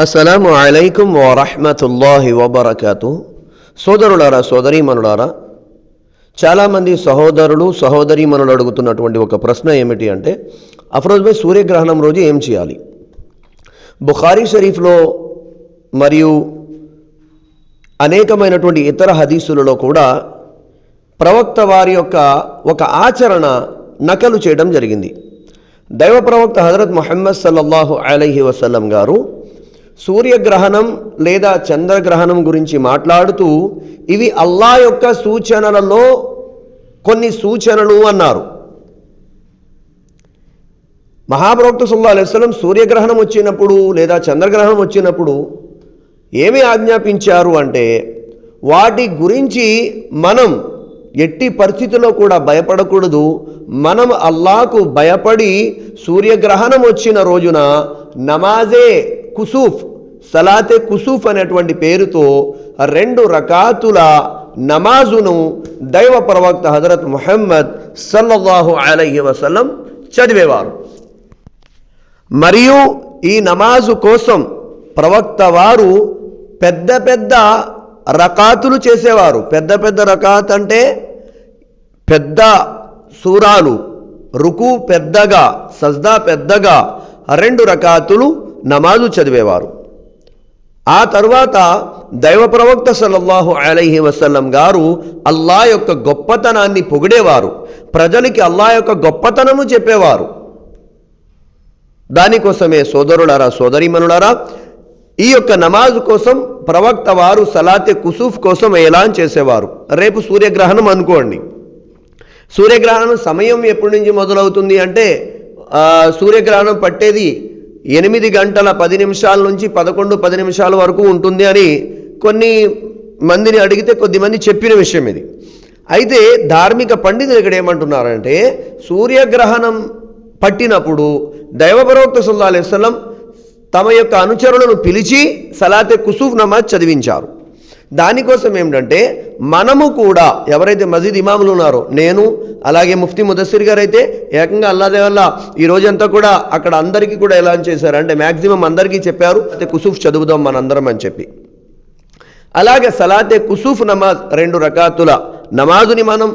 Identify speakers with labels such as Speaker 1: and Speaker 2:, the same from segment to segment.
Speaker 1: అస్సలాము అలైకుం వరహమతుల్లాహి వబర్కతు. సోదరులారా సోదరీమణులారా చాలామంది సహోదరులు సహోదరీమణులు అడుగుతున్నటువంటి ఒక ప్రశ్న ఏమిటి అంటే అఫరోజ్ సూర్యగ్రహణం రోజు ఏం చేయాలి? బుఖారీ షరీఫ్లో మరియు అనేకమైనటువంటి ఇతర హదీసులలో కూడా ప్రవక్త వారి యొక్క ఒక ఆచరణ నకలు చేయడం జరిగింది. దైవ ప్రవక్త హజరత్ ముహమ్మద్ సల్లల్లాహు అలైహి వసల్లం గారు సూర్యగ్రహణం లేదా చంద్రగ్రహణం గురించి మాట్లాడుతూ ఇవి అల్లా యొక్క సూచనలలో కొన్ని సూచనలు అన్నారు. మహాప్రవక్త సుల్లా అలెస్లం సూర్యగ్రహణం వచ్చినప్పుడు లేదా చంద్రగ్రహణం వచ్చినప్పుడు ఏమి ఆజ్ఞాపించారు అంటే వాటి గురించి మనం ఎట్టి పరిస్థితిలో కూడా భయపడకూడదు. మనం అల్లాకు భయపడి సూర్యగ్రహణం వచ్చిన రోజున నమాజే కుసూఫ్ సలాతే కుసూఫ్ అనేటువంటి పేరుతో రెండు రకాతుల నమాజును దైవ ప్రవక్త హజరత్ ముహమ్మద్ సల్లల్లాహు అలహి వసలం చదివేవారు. మరియు ఈ నమాజు కోసం ప్రవక్త వారు పెద్ద పెద్ద రకాతులు చేసేవారు. పెద్ద పెద్ద రకాత్ అంటే పెద్ద సూరాలు రుకు పెద్దగా సజ్దా పెద్దగా రెండు రకాతులు నమాజు చదివేవారు. ఆ తర్వాత దైవ ప్రవక్త సల్లల్లాహు అలైహి వసల్లం గారు అల్లా యొక్క గొప్పతనాన్ని పొగిడేవారు. ప్రజలకి అల్లా యొక్క గొప్పతనము చెప్పేవారు. దానికోసమే సోదరులారా సోదరీమణులారా ఈ యొక్క నమాజ్ కోసం ప్రవక్త వారు సలాతే కుసూఫ్ కోసం ఎలాన్ చేసేవారు. రేపు సూర్యగ్రహణం అనుకోండి. సూర్యగ్రహణం సమయం ఎప్పటి నుంచి మొదలవుతుంది అంటే సూర్యగ్రహణం పట్టేది ఎనిమిది గంటల పది నిమిషాల నుంచి పదకొండు పది నిమిషాల వరకు ఉంటుంది అని కొన్ని మందిని అడిగితే కొద్దిమంది చెప్పిన విషయం ఇది. అయితే ధార్మిక పండితులు ఇక్కడ ఏమంటున్నారంటే సూర్యగ్రహణం పట్టినప్పుడు దైవపరోక్త సుల్లా అలైస్లం తమ యొక్క అనుచరులను పిలిచి సలాతే కుసూఫ్ నమాజ్ చదివించారు. దానికోసం ఏమిటంటే మనము కూడా ఎవరైతే మజీద్ ఇమాములు ఉన్నారో నేను అలాగే ముఫ్తీ ముదస్సిర్ గారు అయితే ఏకంగా అల్లాదే వల్ల ఈ రోజంతా కూడా అక్కడ అందరికీ కూడా ఎలా చేశారు. అంటే మ్యాక్సిమం అందరికీ చెప్పారు అయితే కుసూఫ్ చదువుదాం మనందరం అని చెప్పి. అలాగే సలాతే కుసూఫ్ నమాజ్ రెండు రకాతుల నమాజుని మనం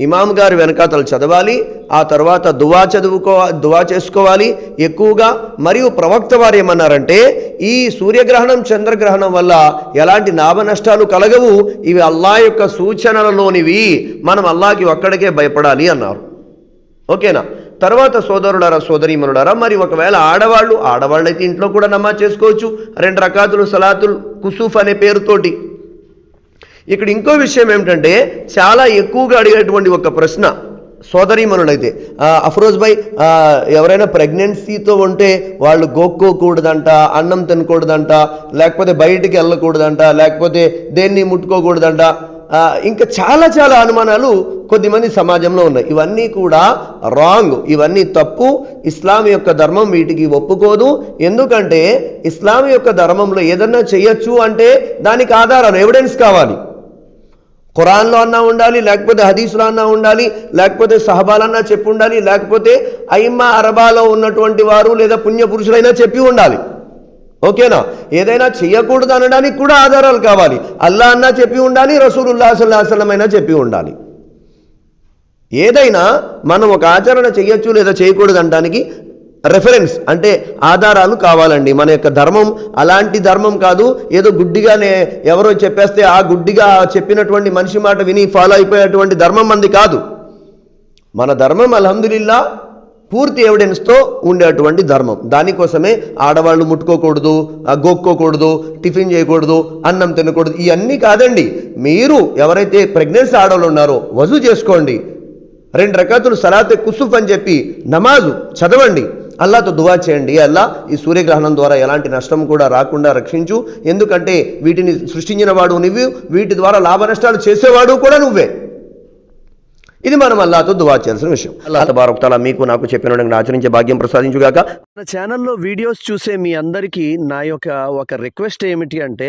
Speaker 1: ఇమాం గారి వెనకాతలు చదవాలి ఆ తర్వాత దువా చదువుకో దువా చేసుకోవాలి ఎక్కువగా. మరియు ప్రవక్త వారు ఏమన్నారంటే ఈ సూర్యగ్రహణం చంద్రగ్రహణం వల్ల ఎలాంటి లాభ నష్టాలు కలగవు ఇవి అల్లా యొక్క సూచనలలోనివి. మనం అల్లాకి ఒక్కడికే భయపడాలి అన్నారు. ఓకేనా? తర్వాత సోదరుడారా సోదరీమనుడారా మరి ఒకవేళ ఆడవాళ్ళు ఆడవాళ్ళైతే ఇంట్లో కూడా నమాజ్ చేసుకోవచ్చు. రెండు రకాతులు సలాతులు కుసూఫ్ అనే పేరుతోటి. ఇక్కడ ఇంకో విషయం ఏమిటంటే చాలా ఎక్కువగా అడిగేటువంటి ఒక ప్రశ్న సోదరీమణులైతే ఆ, అఫరోజ్ భాయ్ ఎవరైనా ప్రెగ్నెన్సీతో ఉంటే వాళ్ళు గోక్కోకూడదంట అన్నం తినకూడదంట లేకపోతే బయటికి వెళ్ళకూడదంట లేకపోతే దేన్ని ముట్టుకోకూడదంట ఇంకా చాలా చాలా అనుమానాలు కొద్దిమంది సమాజంలో ఉన్నాయి. ఇవన్నీ కూడా రాంగ్ ఇవన్నీ తప్పు. ఇస్లాం యొక్క ధర్మం వీటికి ఒప్పుకోదు. ఎందుకంటే ఇస్లాం యొక్క ధర్మంలో ఏదన్నా చేయొచ్చు అంటే దానికి ఆధారాలు ఎవిడెన్స్ కావాలి. ఖురాన్లో అన్నా ఉండాలి లేకపోతే హదీసులో అన్నా ఉండాలి లేకపోతే సహబాలన్నా చెప్పి ఉండాలి లేకపోతే అయిమ్మా అరబాలో ఉన్నటువంటి వారు లేదా పుణ్య పురుషులైనా చెప్పి ఉండాలి. ఓకేనా? ఏదైనా చేయకూడదు అనడానికి కూడా ఆధారాలు కావాలి. అల్లా అన్నా చెప్పి ఉండాలి రసూలుల్లా సల్లాహం అయినా చెప్పి ఉండాలి. ఏదైనా మనం ఒక ఆచరణ చేయొచ్చు లేదా చేయకూడదు అనడానికి రెఫరెన్స్ అంటే ఆధారాలు కావాలండి. మన యొక్క ధర్మం అలాంటి ధర్మం కాదు. ఏదో గుడ్డిగానే ఎవరో చెప్పేస్తే ఆ గుడ్డిగా చెప్పినటువంటి మనిషి మాట విని ఫాలో అయిపోయేటువంటి ధర్మం మంది కాదు. మన ధర్మం అల్హమ్దులిల్లా పూర్తి ఎవిడెన్స్తో ఉండేటువంటి ధర్మం. దానికోసమే ఆడవాళ్ళు ముట్టుకోకూడదు ఆ, గోక్కోకూడదు టిఫిన్ చేయకూడదు అన్నం తినకూడదు ఇవన్నీ కాదండి. మీరు ఎవరైతే ప్రెగ్నెన్సీ ఆడవాళ్ళు ఉన్నారో వజు చేసుకోండి. రెండు రకాతులు సలాతే కుసుఫ్ అని చెప్పి నమాజు చదవండి. అల్లాతో దువా చేయండి. అల్లా ఈ సూర్యగ్రహణం ద్వారా ఎలాంటి నష్టం కూడా రాకుండా రక్షించు. ఎందుకంటే వీటిని సృష్టించిన వాడు నువ్వు వీటి ద్వారా లాభ నష్టాలు చేసేవాడు కూడా నువ్వే. ఇది మనం అల్లాతో దువా చేయాల్సిన విషయం. అల్లా తబారకుతాలా మీకు నాకు చెప్పిన ఆచరించే భాగ్యం ప్రసాదించుగాక
Speaker 2: మన ఛానల్లో వీడియోస్ చూసే మీ అందరికీ నా యొక్క ఒక రిక్వెస్ట్ ఏమిటి అంటే